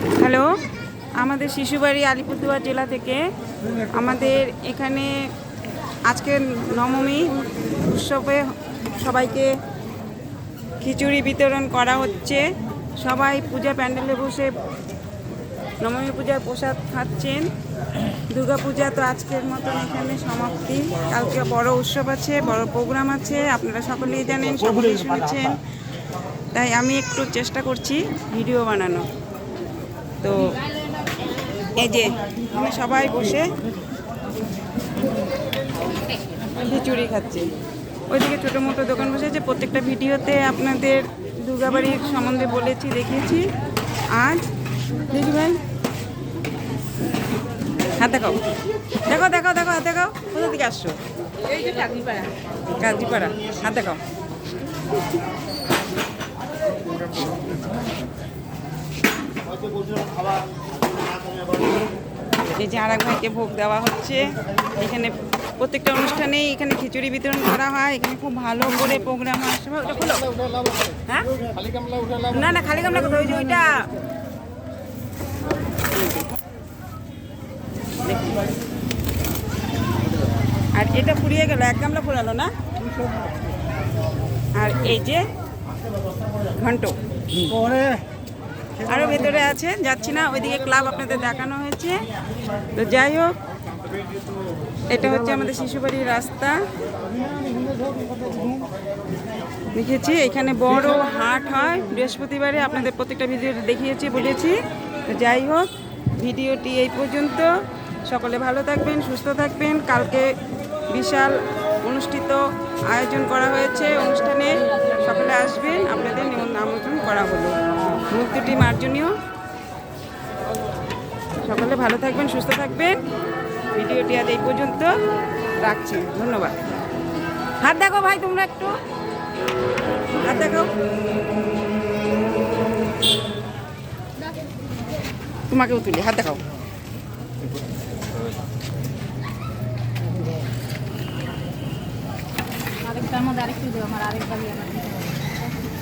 Hello? আমাদের শিশুবাড়ি আলিপুরদুয়ার জেলা থেকে আমাদের এখানে আজকে নবমী উৎসবে সবাইকে খিচুড়ি বিতরণ করা হচ্ছে। সবাই পূজা প্যান্ডেলে বসে নবমী পূজার প্রসাদ খাচ্ছেন। দুর্গা পূজা তো আজকের মতন এখানে সমাপ্তি। কালকে বড় উৎসব আছে, বড় প্রোগ্রাম আছে, আপনারা সকলেই জানেন, সকলেই শুনেছেন। তাই আমি একটু চেষ্টা করছি ভিডিও বানানো তো এই যে আমরা সবাই বসে খিচুড়ি খাচ্ছি। ওইদিকে ছোটো মোটো দোকান বসেছে প্রত্যেকটা ভিডিওতে আপনাদের দুর্গাবাড়ির সম্বন্ধে বলেছি দেখিয়েছি। আজ দেখি ভাই। হাত দেখাও। দেখো দেখো দেখো হাত দেখাও। কোথা থেকে আসছো? কাকিপাড়া হাত দেখাও। এই যে আর এক ভাইকে ভোগ দেওয়া হচ্ছে। এখানে প্রত্যেকটা অনুষ্ঠানেই এখানে খিচুড়ি বিতরণ করা হয়। এখানে খুব ভালো করে প্রোগ্রাম হয়। সবাই ওটা খুলো। হ্যাঁ? না না খালি গামলা কোথায়? ওই যে ওইটা। আর এটা ফুরিয়ে গেল এক গামলা ফুরালো না? আর এই যে ঘন্ট। আরও ভেতরে আছে যাচ্ছি না, ওইদিকে ক্লাব আপনাদের দেখানো হয়েছে। তো যাই হোক, এটা হচ্ছে আমাদের শিশুবাড়ির রাস্তা। দেখেছি, এখানে বড় হাট হয়। বৃহস্পতিবারে আপনাদের প্রত্যেকটা ভিডিও দেখিয়েছি, বলেছি। তো যাই হোক, ভিডিওটি এই পর্যন্ত। সকলে ভালো থাকবেন, সুস্থ থাকবেন। কালকে বিশাল অনুষ্ঠিত আয়োজন করা হয়েছে অনুষ্ঠানে। সকলে আসবেন, আপনাদের আমন্ত্রণ করা হলো। মুখ দুটি মার্জনীয়। সকলে ভালো থাকবেন, সুস্থ থাকবেন। ভিডিওটি আজ এই পর্যন্ত রাখছি। ধন্যবাদ। হাত দেখো ভাই তোমরা একটু। হাত দেখো তোমাকেও তুলি। হাত দেখাও। আরেকটার মধ্যে আরেকটু দেবো আমার আরেক বাড়ি আমার